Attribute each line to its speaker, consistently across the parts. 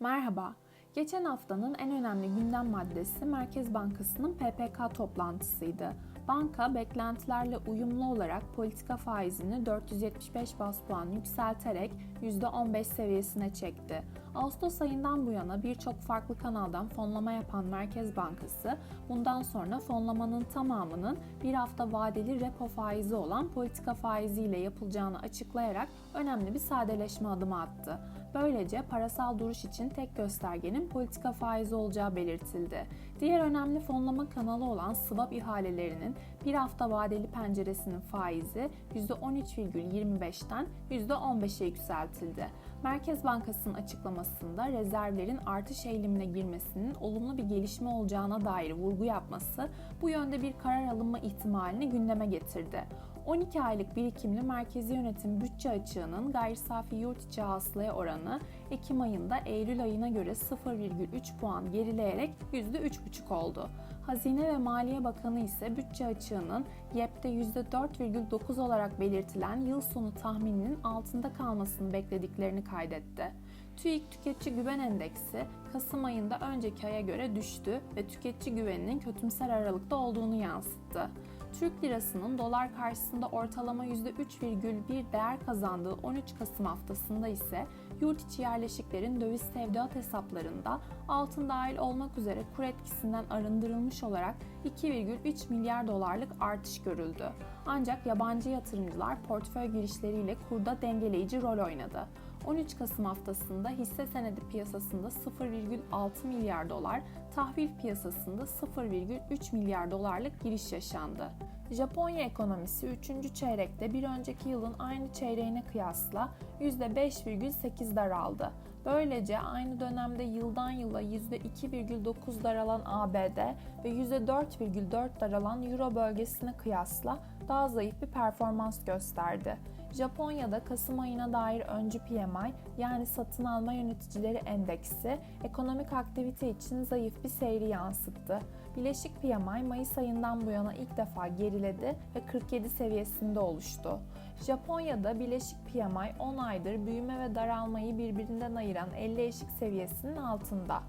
Speaker 1: Merhaba. Geçen haftanın en önemli gündem maddesi Merkez Bankası'nın PPK toplantısıydı. Banka beklentilerle uyumlu olarak politika faizini 475 bas puan yükselterek %15 seviyesine çekti. Ağustos ayından bu yana birçok farklı kanaldan fonlama yapan Merkez Bankası bundan sonra fonlamanın tamamının bir hafta vadeli repo faizi olan politika faiziyle yapılacağını açıklayarak önemli bir sadeleşme adımı attı. Böylece parasal duruş için tek göstergenin politika faizi olacağı belirtildi. Diğer önemli fonlama kanalı olan swap ihalelerinin bir hafta vadeli penceresinin faizi %13,25'ten %15'e yükseltildi. Merkez Bankası'nın açıklamasında rezervlerin artış eğilimine girmesinin olumlu bir gelişme olacağına dair vurgu yapması bu yönde bir karar alınma ihtimalini gündeme getirdi. 12 aylık birikimli merkezi yönetim bütçe açığının gayri safi yurt içi hasılaya oranı Ekim ayında Eylül ayına göre 0,3 puan gerileyerek %3,5 oldu. Hazine ve Maliye Bakanı ise bütçe açığının YEP'te %4,9 olarak belirtilen yıl sonu tahmininin altında kalmasını beklediklerini kaydetti. TÜİK Tüketici Güven Endeksi Kasım ayında önceki aya göre düştü ve tüketici güveninin kötümser aralıkta olduğunu yansıttı. Türk lirasının dolar karşısında ortalama %3,1 değer kazandığı 13 Kasım haftasında ise yurt içi yerleşiklerin döviz tevdiat hesaplarında altın dahil olmak üzere kur etkisinden arındırılmış olarak 2,3 milyar dolarlık artış görüldü. Ancak yabancı yatırımcılar portföy girişleriyle kurda dengeleyici rol oynadı. 13 Kasım haftasında hisse senedi piyasasında 0,6 milyar dolar, tahvil piyasasında 0,3 milyar dolarlık giriş yaşandı. Japonya ekonomisi 3. çeyrekte bir önceki yılın aynı çeyreğine kıyasla %5,8 daraldı. Böylece aynı dönemde yıldan yıla %2,9 daralan ABD ve %4,4 daralan Euro bölgesine kıyasla daha zayıf bir performans gösterdi. Japonya'da Kasım ayına dair öncü PMI yani satın alma yöneticileri endeksi ekonomik aktivite için zayıf bir seyri yansıttı. Bileşik PMI Mayıs ayından bu yana ilk defa geriledi ve 47 seviyesinde oluştu. Japonya'da bileşik PMI 10 aydır büyüme ve daralmayı birbirinden ayıran 50 eşik seviyesinin altında.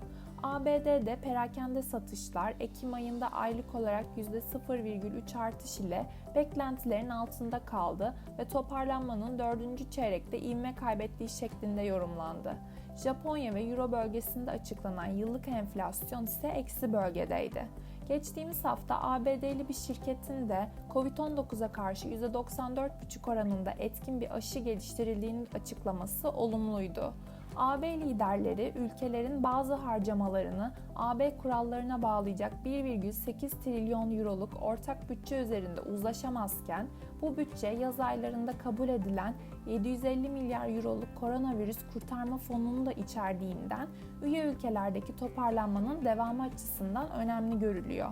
Speaker 1: ABD'de perakende satışlar Ekim ayında aylık olarak %0,3 artış ile beklentilerin altında kaldı ve toparlanmanın 4. çeyrekte ivme kaybettiği şeklinde yorumlandı. Japonya ve Euro bölgesinde açıklanan yıllık enflasyon ise eksi bölgedeydi. Geçtiğimiz hafta ABD'li bir şirketin de Covid-19'a karşı %94,5 oranında etkin bir aşı geliştirildiğinin açıklaması olumluydu. AB liderleri ülkelerin bazı harcamalarını AB kurallarına bağlayacak 1,8 trilyon euroluk ortak bütçe üzerinde uzlaşamazken bu bütçe yaz aylarında kabul edilen 750 milyar euroluk koronavirüs kurtarma fonunu da içerdiğinden üye ülkelerdeki toparlanmanın devamı açısından önemli görülüyor.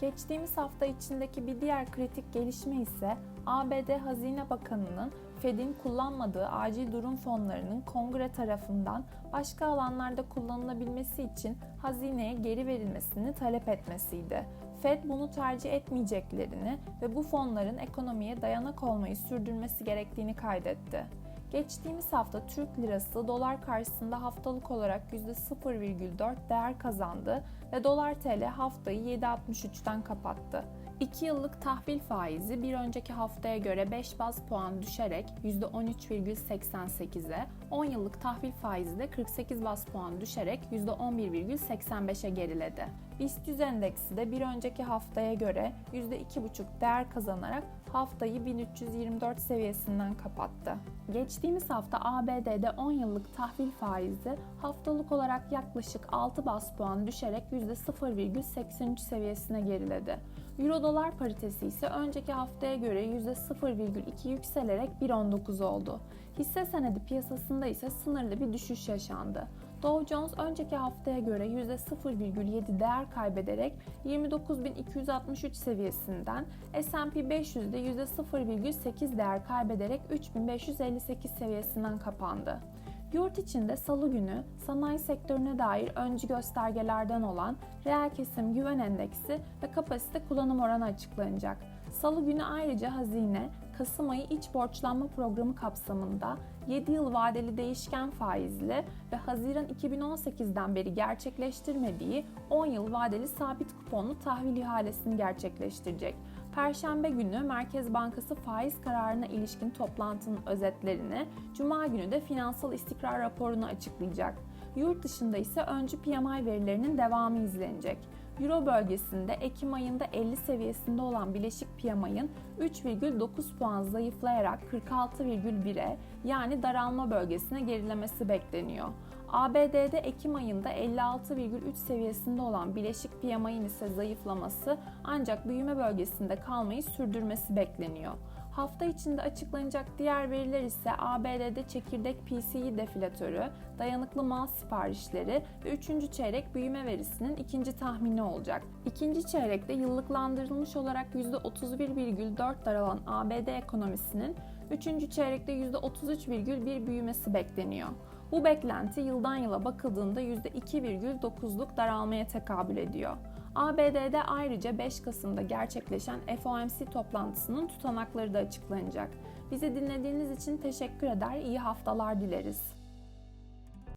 Speaker 1: Geçtiğimiz hafta içindeki bir diğer kritik gelişme ise ABD Hazine Bakanı'nın Fed'in kullanmadığı acil durum fonlarının kongre tarafından başka alanlarda kullanılabilmesi için hazineye geri verilmesini talep etmesiydi. Fed bunu tercih etmeyeceklerini ve bu fonların ekonomiye dayanak olmayı sürdürmesi gerektiğini kaydetti. Geçtiğimiz hafta Türk lirası dolar karşısında haftalık olarak %0,4 değer kazandı ve dolar TL haftayı 7.63'ten kapattı. 2 yıllık tahvil faizi bir önceki haftaya göre 5 baz puan düşerek %13,88'e, 10 yıllık tahvil faizi de 48 baz puan düşerek %11,85'e geriledi. BIST 100 endeksi de bir önceki haftaya göre %2,5 değer kazanarak haftayı 1324 seviyesinden kapattı. Geçtiğimiz hafta ABD'de 10 yıllık tahvil faizi haftalık olarak yaklaşık 6 bas puan düşerek %0,83 seviyesine geriledi. Euro dolar paritesi ise önceki haftaya göre %0,2 yükselerek 1.19 oldu. Hisse senedi piyasasında ise sınırlı bir düşüş yaşandı. Dow Jones önceki haftaya göre %0,7 değer kaybederek 29.263 seviyesinden, S&P 500'de %0,8 değer kaybederek 3558 seviyesinden kapandı. Yurt içinde salı günü sanayi sektörüne dair öncü göstergelerden olan reel kesim güven endeksi ve kapasite kullanım oranı açıklanacak. Salı günü ayrıca hazine, Kasım ayı iç borçlanma programı kapsamında 7 yıl vadeli değişken faizli ve Haziran 2018'den beri gerçekleştirmediği 10 yıl vadeli sabit kuponlu tahvil ihalesini gerçekleştirecek. Perşembe günü Merkez Bankası faiz kararına ilişkin toplantının özetlerini, Cuma günü de finansal istikrar raporunu açıklayacak. Yurt dışında ise öncü PMI verilerinin devamı izlenecek. Euro bölgesinde Ekim ayında 50 seviyesinde olan bileşik PMI'ın 3,9 puan zayıflayarak 46,1'e yani daralma bölgesine gerilemesi bekleniyor. ABD'de Ekim ayında 56,3 seviyesinde olan bileşik PMI'nin ise zayıflaması ancak büyüme bölgesinde kalmayı sürdürmesi bekleniyor. Hafta içinde açıklanacak diğer veriler ise ABD'de çekirdek PCE deflatörü, dayanıklı mal siparişleri ve 3. çeyrek büyüme verisinin ikinci tahmini olacak. İkinci çeyrekte yıllıklandırılmış olarak %31,4 daralan ABD ekonomisinin 3. çeyrekte %33,1 büyümesi bekleniyor. Bu beklenti yıldan yıla bakıldığında %2,9'luk daralmaya tekabül ediyor. ABD'de ayrıca 5 Kasım'da gerçekleşen FOMC toplantısının tutanakları da açıklanacak. Bizi dinlediğiniz için teşekkür eder, iyi haftalar dileriz.